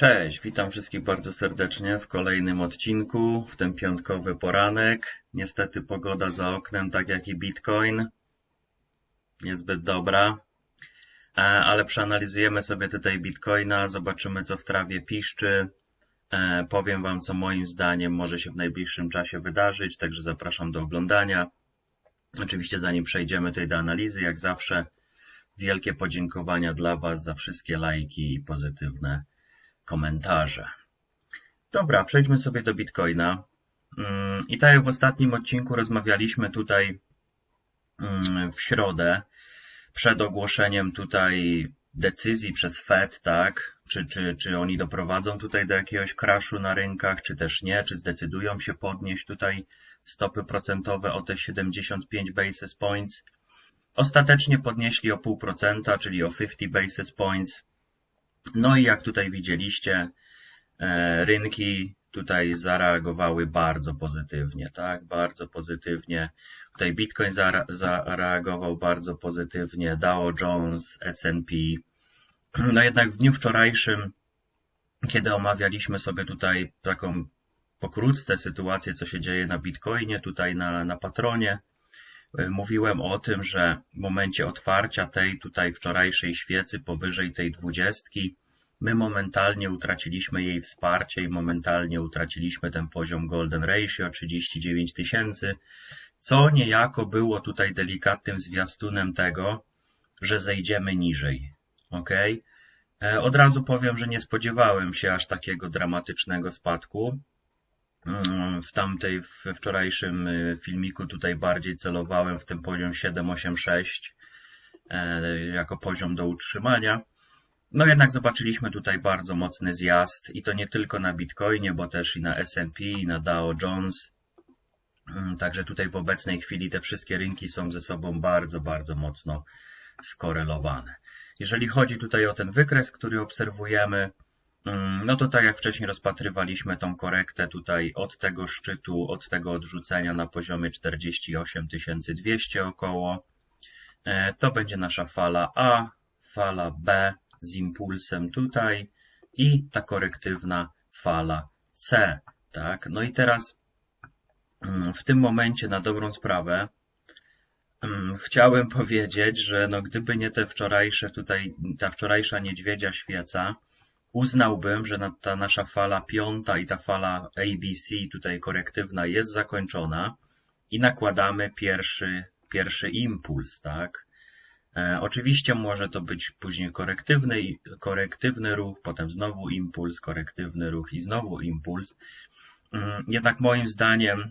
Cześć, witam wszystkich bardzo serdecznie w kolejnym odcinku, w ten piątkowy poranek. Niestety pogoda za oknem, tak jak i Bitcoin, niezbyt dobra, E, ale przeanalizujemy sobie tutaj Bitcoina, zobaczymy co w trawie piszczy, E, powiem Wam co moim zdaniem może się w najbliższym czasie wydarzyć, także zapraszam do oglądania. Oczywiście zanim przejdziemy tutaj do analizy, jak zawsze wielkie podziękowania dla Was za wszystkie lajki i pozytywne komentarze. Dobra, przejdźmy sobie do Bitcoina. Mm, I tak jak w ostatnim odcinku rozmawialiśmy tutaj mm, w środę, przed ogłoszeniem tutaj decyzji przez Fed, tak? Czy, czy, czy oni doprowadzą tutaj do jakiegoś kraszu na rynkach, czy też nie? Czy zdecydują się podnieść tutaj stopy procentowe o te 75 basis points? Ostatecznie podnieśli o 0,5%, czyli o 50 basis points. No i jak tutaj widzieliście, e, rynki tutaj zareagowały bardzo pozytywnie, tak? Bardzo pozytywnie. Tutaj Bitcoin zareagował bardzo pozytywnie, Dow Jones, S&P. No jednak w dniu wczorajszym, kiedy omawialiśmy sobie tutaj taką pokrótce sytuację, co się dzieje na Bitcoinie, tutaj na, na patronie, mówiłem o tym, że w momencie otwarcia tej tutaj wczorajszej świecy powyżej tej dwudziestki, My momentalnie utraciliśmy jej wsparcie i momentalnie utraciliśmy ten poziom Golden Ratio 39 tysięcy, co niejako było tutaj delikatnym zwiastunem tego, że zejdziemy niżej. Ok? E, od razu powiem, że nie spodziewałem się aż takiego dramatycznego spadku. Mm, w tamtej, w wczorajszym y, filmiku tutaj bardziej celowałem w ten poziom 786 e, jako poziom do utrzymania. No jednak zobaczyliśmy tutaj bardzo mocny zjazd i to nie tylko na Bitcoinie, bo też i na S&P, i na Dow Jones. Mm, także tutaj w obecnej chwili te wszystkie rynki są ze sobą bardzo, bardzo mocno skorelowane. Jeżeli chodzi tutaj o ten wykres, który obserwujemy, no to tak jak wcześniej rozpatrywaliśmy tą korektę tutaj od tego szczytu, od tego odrzucenia na poziomie 48 200 około, e, to będzie nasza fala A, fala B, z impulsem tutaj i ta korektywna fala C. Tak? No i teraz mm, w tym momencie na dobrą sprawę mm, chciałem powiedzieć, że no gdyby nie te wczorajsze tutaj, ta wczorajsza niedźwiedzia świeca, uznałbym, że ta nasza fala piąta i ta fala ABC tutaj korektywna jest zakończona i nakładamy pierwszy, pierwszy impuls, tak? E, oczywiście może to być później korektywny, korektywny ruch, potem znowu impuls, korektywny ruch i znowu impuls. Mm, jednak moim zdaniem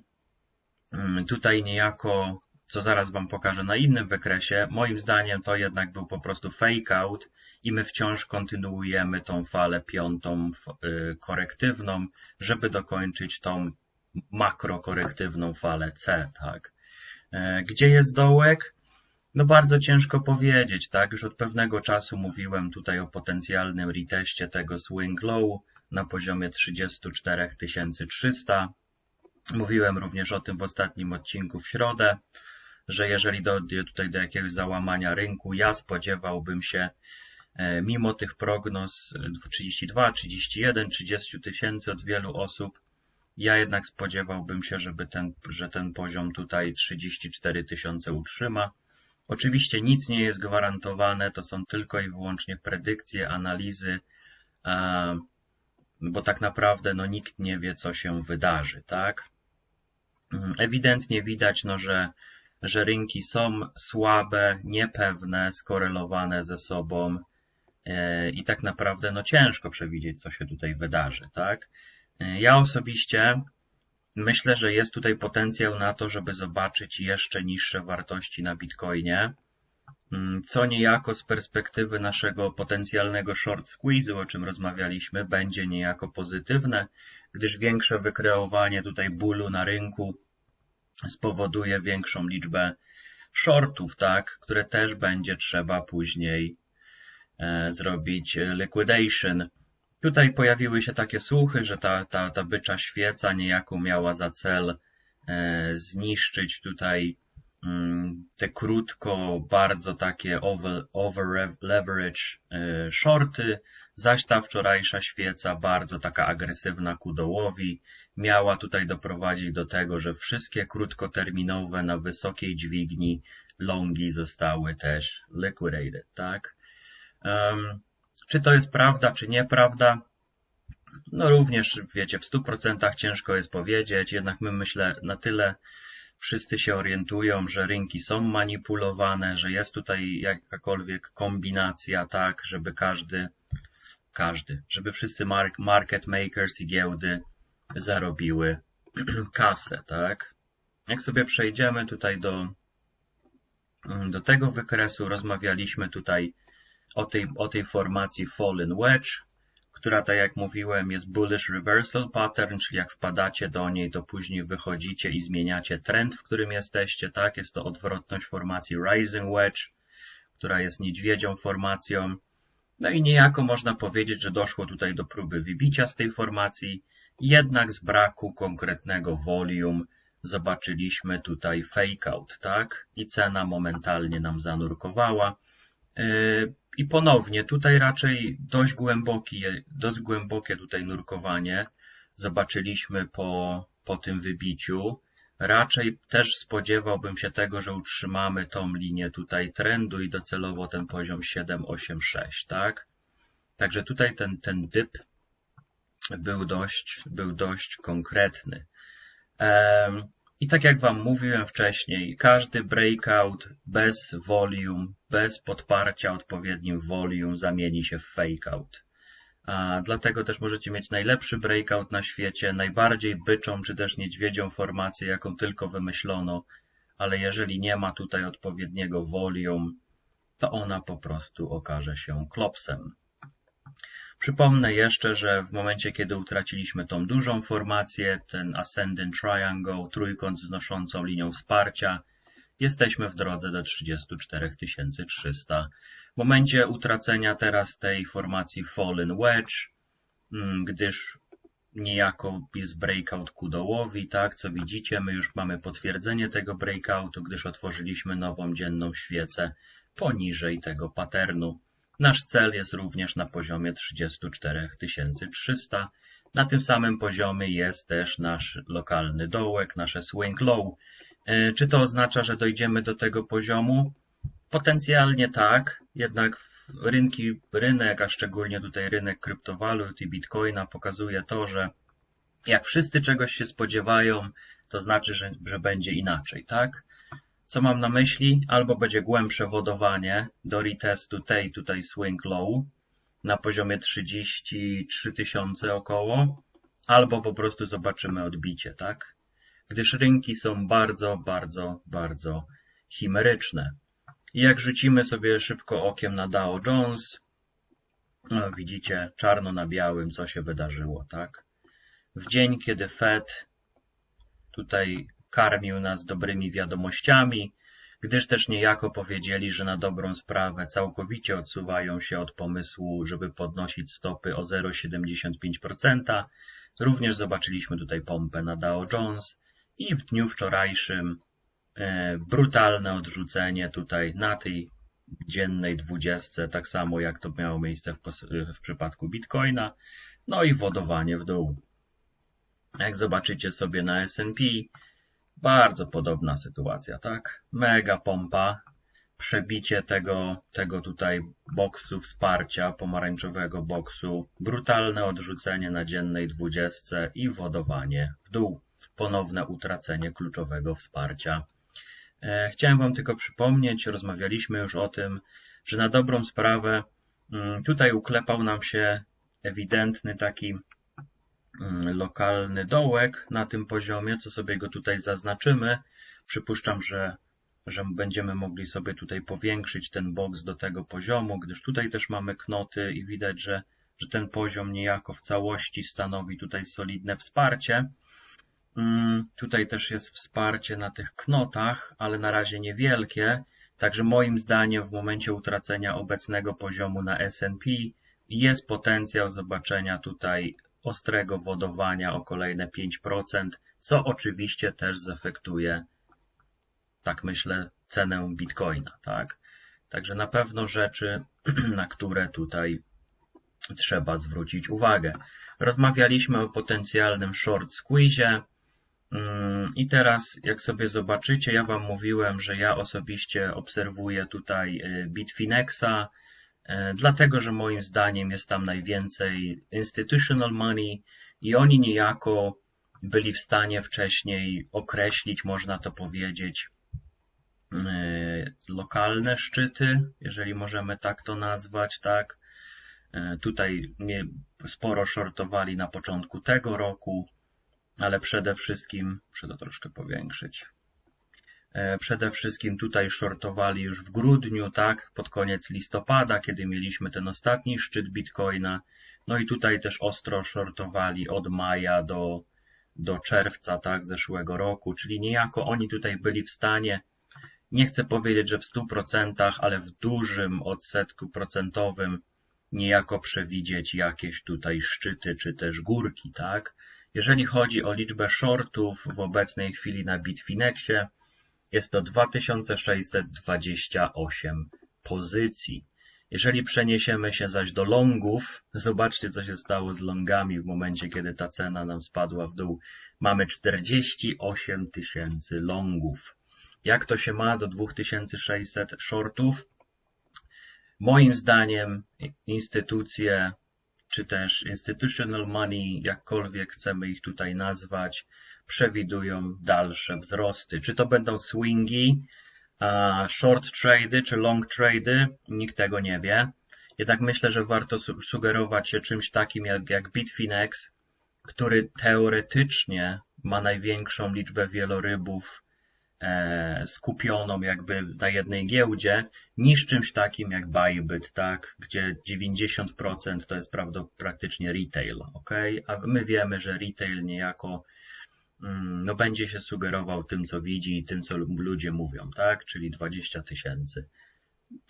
mm, tutaj niejako, co zaraz Wam pokażę na innym wykresie, moim zdaniem to jednak był po prostu fake out i my wciąż kontynuujemy tą falę piątą y, korektywną, żeby dokończyć tą makrokorektywną falę C, tak. E, gdzie jest dołek? No bardzo ciężko powiedzieć, tak? Już od pewnego czasu mówiłem tutaj o potencjalnym reteście tego swing low na poziomie 34 300. Mówiłem również o tym w ostatnim odcinku w środę, że jeżeli dojdzie tutaj do jakiegoś załamania rynku, ja spodziewałbym się e, mimo tych prognoz 32, 31, 30 tysięcy od wielu osób, ja jednak spodziewałbym się, żeby ten, że ten poziom tutaj 34 tysiące utrzyma. Oczywiście nic nie jest gwarantowane, to są tylko i wyłącznie predykcje, analizy, bo tak naprawdę no, nikt nie wie, co się wydarzy, tak? Ewidentnie widać, no, że, że rynki są słabe, niepewne, skorelowane ze sobą e, i tak naprawdę no, ciężko przewidzieć, co się tutaj wydarzy, tak? E, ja osobiście Myślę, że jest tutaj potencjał na to, żeby zobaczyć jeszcze niższe wartości na Bitcoinie, mm, co niejako z perspektywy naszego potencjalnego short squeeze'u, o czym rozmawialiśmy, będzie niejako pozytywne, gdyż większe wykreowanie tutaj bólu na rynku spowoduje większą liczbę shortów, tak, które też będzie trzeba później e, zrobić liquidation. Tutaj pojawiły się takie słuchy, że ta, ta, ta bycza świeca niejako miała za cel e, zniszczyć tutaj te krótko, bardzo takie over, leverage y, shorty, zaś ta wczorajsza świeca bardzo taka agresywna ku dołowi miała tutaj doprowadzić do tego, że wszystkie krótkoterminowe na wysokiej dźwigni longi zostały też liquidated, tak? Um, czy to jest prawda, czy nieprawda? No również, wiecie, w 100% ciężko jest powiedzieć, jednak my myślę na tyle wszyscy się orientują, że rynki są manipulowane, że jest tutaj jakakolwiek kombinacja, tak, żeby każdy, każdy, żeby wszyscy market makers i giełdy zarobiły kasę, tak. Jak sobie przejdziemy tutaj do, do tego wykresu, rozmawialiśmy tutaj o tej, o tej formacji Fallen Wedge, która, tak jak mówiłem, jest bullish reversal pattern, czyli jak wpadacie do niej, to później wychodzicie i zmieniacie trend, w którym jesteście, tak? Jest to odwrotność formacji rising wedge, która jest niedźwiedzią formacją. No i niejako można powiedzieć, że doszło tutaj do próby wybicia z tej formacji, jednak z braku konkretnego volume zobaczyliśmy tutaj fake out, tak? I cena momentalnie nam zanurkowała. Yy, I ponownie, tutaj raczej dość, głęboki, dość głębokie tutaj nurkowanie zobaczyliśmy po, po tym wybiciu. Raczej też spodziewałbym się tego, że utrzymamy tą linię tutaj trendu i docelowo ten poziom 786, tak? Także tutaj ten, ten dyp był dość, był dość konkretny. I tak jak Wam mówiłem wcześniej, każdy breakout bez volume, bez podparcia odpowiednim volume zamieni się w fakeout. A dlatego też możecie mieć najlepszy breakout na świecie, najbardziej byczą czy też niedźwiedzią formację, jaką tylko wymyślono, ale jeżeli nie ma tutaj odpowiedniego volume, to ona po prostu okaże się klopsem. Przypomnę jeszcze, że w momencie, kiedy utraciliśmy tą dużą formację, ten Ascending Triangle, trójkąt z wznoszącą linią wsparcia, jesteśmy w drodze do 34 300. W momencie utracenia teraz tej formacji Fallen Wedge, mm, gdyż niejako jest breakout ku dołowi, tak, co widzicie, my już mamy potwierdzenie tego breakoutu, gdyż otworzyliśmy nową dzienną świecę poniżej tego paternu. Nasz cel jest również na poziomie 34 300. Na tym samym poziomie jest też nasz lokalny dołek, nasze swing low. E, czy to oznacza, że dojdziemy do tego poziomu? Potencjalnie tak, jednak rynki, rynek, a szczególnie tutaj rynek kryptowalut i bitcoina pokazuje to, że jak wszyscy czegoś się spodziewają, to znaczy, że, że będzie inaczej, tak? Co mam na myśli? Albo będzie głębsze wodowanie do retestu tej tutaj swing low na poziomie 33 tysiące około, albo po prostu zobaczymy odbicie, tak? Gdyż rynki są bardzo, bardzo, bardzo chimeryczne. I jak rzucimy sobie szybko okiem na Dow Jones, no widzicie czarno na białym, co się wydarzyło, tak? W dzień, kiedy Fed tutaj karmił nas dobrymi wiadomościami, gdyż też niejako powiedzieli, że na dobrą sprawę całkowicie odsuwają się od pomysłu, żeby podnosić stopy o 0,75%. Również zobaczyliśmy tutaj pompę na Dow Jones i w dniu wczorajszym e, brutalne odrzucenie tutaj na tej dziennej dwudziestce, tak samo jak to miało miejsce w, w przypadku Bitcoina, no i wodowanie w dół. Jak zobaczycie sobie na S&P, bardzo podobna sytuacja, tak? Mega pompa, przebicie tego, tego tutaj boksu wsparcia, pomarańczowego boksu, brutalne odrzucenie na dziennej dwudziestce i wodowanie w dół. Ponowne utracenie kluczowego wsparcia. E, chciałem Wam tylko przypomnieć, rozmawialiśmy już o tym, że na dobrą sprawę mm, tutaj uklepał nam się ewidentny taki lokalny dołek na tym poziomie, co sobie go tutaj zaznaczymy. Przypuszczam, że, że będziemy mogli sobie tutaj powiększyć ten box do tego poziomu, gdyż tutaj też mamy knoty i widać, że, że ten poziom niejako w całości stanowi tutaj solidne wsparcie. Mm, tutaj też jest wsparcie na tych knotach, ale na razie niewielkie. Także moim zdaniem w momencie utracenia obecnego poziomu na S&P jest potencjał zobaczenia tutaj ostrego wodowania o kolejne 5%, co oczywiście też zefektuje tak myślę, cenę bitcoina, tak? Także na pewno rzeczy, na które tutaj trzeba zwrócić uwagę. Rozmawialiśmy o potencjalnym short squeeze. Mm, I teraz, jak sobie zobaczycie, ja Wam mówiłem, że ja osobiście obserwuję tutaj y, Bitfinexa, dlatego że moim zdaniem jest tam najwięcej institutional money i oni niejako byli w stanie wcześniej określić, można to powiedzieć, y, lokalne szczyty, jeżeli możemy tak to nazwać, tak. Tutaj mnie sporo shortowali na początku tego roku, ale przede wszystkim, muszę to troszkę powiększyć, e, przede wszystkim tutaj shortowali już w grudniu, tak, pod koniec listopada, kiedy mieliśmy ten ostatni szczyt Bitcoina, no i tutaj też ostro shortowali od maja do, do czerwca, tak, zeszłego roku, czyli niejako oni tutaj byli w stanie, nie chcę powiedzieć, że w 100%, ale w dużym odsetku procentowym niejako przewidzieć jakieś tutaj szczyty czy też górki, tak? Jeżeli chodzi o liczbę shortów w obecnej chwili na Bitfinexie, jest to 2628 pozycji. Jeżeli przeniesiemy się zaś do longów, zobaczcie co się stało z longami w momencie, kiedy ta cena nam spadła w dół. Mamy 48 tysięcy longów. Jak to się ma do 2600 shortów? Moim zdaniem instytucje czy też institutional money, jakkolwiek chcemy ich tutaj nazwać, przewidują dalsze wzrosty. Czy to będą swingi, short trady czy long trady, nikt tego nie wie. Jednak myślę, że warto sugerować się czymś takim jak, jak Bitfinex, który teoretycznie ma największą liczbę wielorybów skupioną jakby na jednej giełdzie, niż czymś takim jak Bybit, tak, gdzie 90% to jest prawda, praktycznie retail, ok? A my wiemy, że retail niejako mm, no, będzie się sugerował tym, co widzi i tym, co ludzie mówią, tak, czyli 20 tysięcy.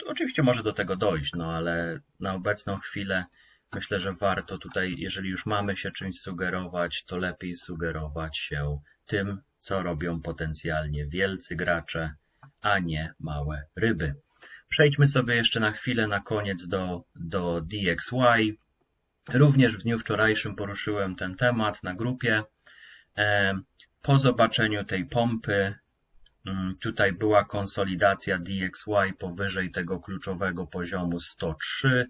Oczywiście może do tego dojść, no ale na obecną chwilę myślę, że warto tutaj, jeżeli już mamy się czymś sugerować, to lepiej sugerować się tym, co robią potencjalnie wielcy gracze, a nie małe ryby. Przejdźmy sobie jeszcze na chwilę na koniec do, do DXY. Również w dniu wczorajszym poruszyłem ten temat na grupie. E, po zobaczeniu tej pompy, mm, tutaj była konsolidacja DXY powyżej tego kluczowego poziomu 103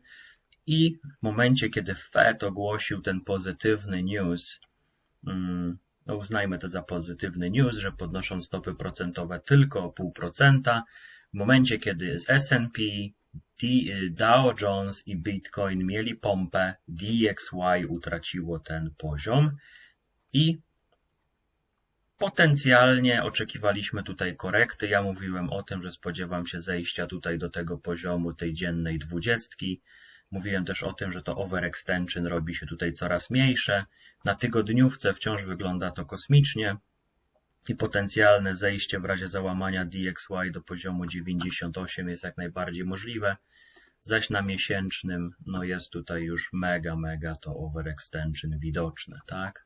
i w momencie, kiedy Fed ogłosił ten pozytywny news, mm, no uznajmy to za pozytywny news, że podnoszą stopy procentowe tylko o 0,5%. W momencie, kiedy S&P, Dow Jones i Bitcoin mieli pompę, DXY utraciło ten poziom i potencjalnie oczekiwaliśmy tutaj korekty. Ja mówiłem o tym, że spodziewam się zejścia tutaj do tego poziomu tej dziennej dwudziestki. Mówiłem też o tym, że to overextension robi się tutaj coraz mniejsze. Na tygodniówce wciąż wygląda to kosmicznie i potencjalne zejście w razie załamania DXY do poziomu 98 jest jak najbardziej możliwe. Zaś na miesięcznym, no jest tutaj już mega, mega to overextension widoczne, tak?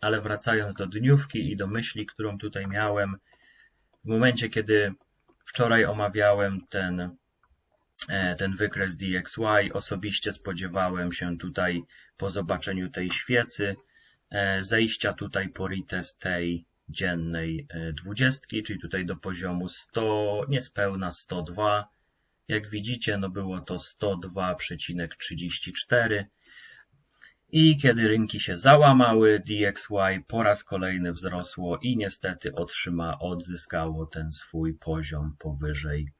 Ale wracając do dniówki i do myśli, którą tutaj miałem, w momencie, kiedy wczoraj omawiałem ten ten wykres DXY. Osobiście spodziewałem się tutaj po zobaczeniu tej świecy e, zejścia tutaj po retest tej dziennej e, dwudziestki, czyli tutaj do poziomu 100, niespełna 102. Jak widzicie, no było to 102,34. I kiedy rynki się załamały, DXY po raz kolejny wzrosło i niestety otrzyma, odzyskało ten swój poziom powyżej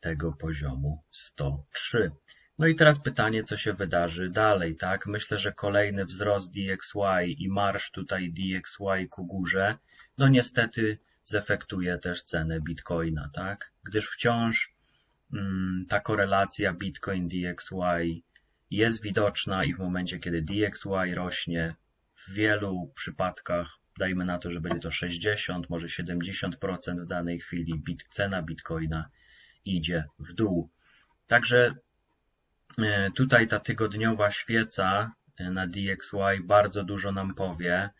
tego poziomu 103. No i teraz pytanie, co się wydarzy dalej, tak? Myślę, że kolejny wzrost DXY i marsz tutaj DXY ku górze, no niestety zefektuje też cenę Bitcoina, tak? Gdyż wciąż mm, ta korelacja Bitcoin-DXY jest widoczna i w momencie, kiedy DXY rośnie, w wielu przypadkach, dajmy na to, że będzie to 60, może 70% w danej chwili, bit, cena Bitcoina idzie w dół. Także e, tutaj ta tygodniowa świeca e, na DXY bardzo dużo nam powie,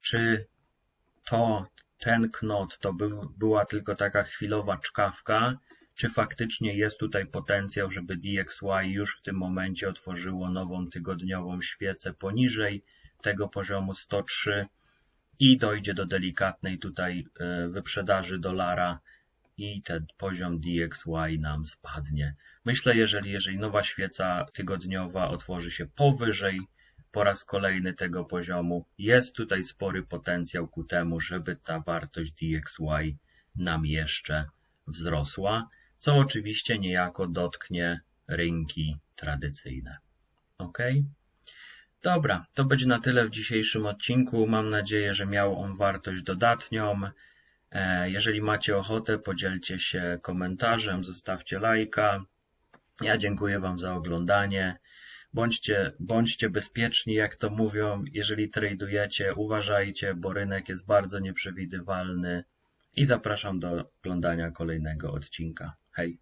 czy to ten knot to był, była tylko taka chwilowa czkawka, czy faktycznie jest tutaj potencjał, żeby DXY już w tym momencie otworzyło nową tygodniową świecę poniżej tego poziomu 103 i dojdzie do delikatnej tutaj e, wyprzedaży dolara i ten poziom DXY nam spadnie. Myślę, jeżeli, jeżeli nowa świeca tygodniowa otworzy się powyżej po raz kolejny tego poziomu, jest tutaj spory potencjał ku temu, żeby ta wartość DXY nam jeszcze wzrosła, co oczywiście niejako dotknie rynki tradycyjne. Ok? Dobra, to będzie na tyle w dzisiejszym odcinku. Mam nadzieję, że miał on wartość dodatnią. E, jeżeli macie ochotę, podzielcie się komentarzem, zostawcie lajka. Ja dziękuję Wam za oglądanie. Bądźcie, bądźcie bezpieczni, jak to mówią. Jeżeli tradujecie, uważajcie, bo rynek jest bardzo nieprzewidywalny. I zapraszam do oglądania kolejnego odcinka. Hej!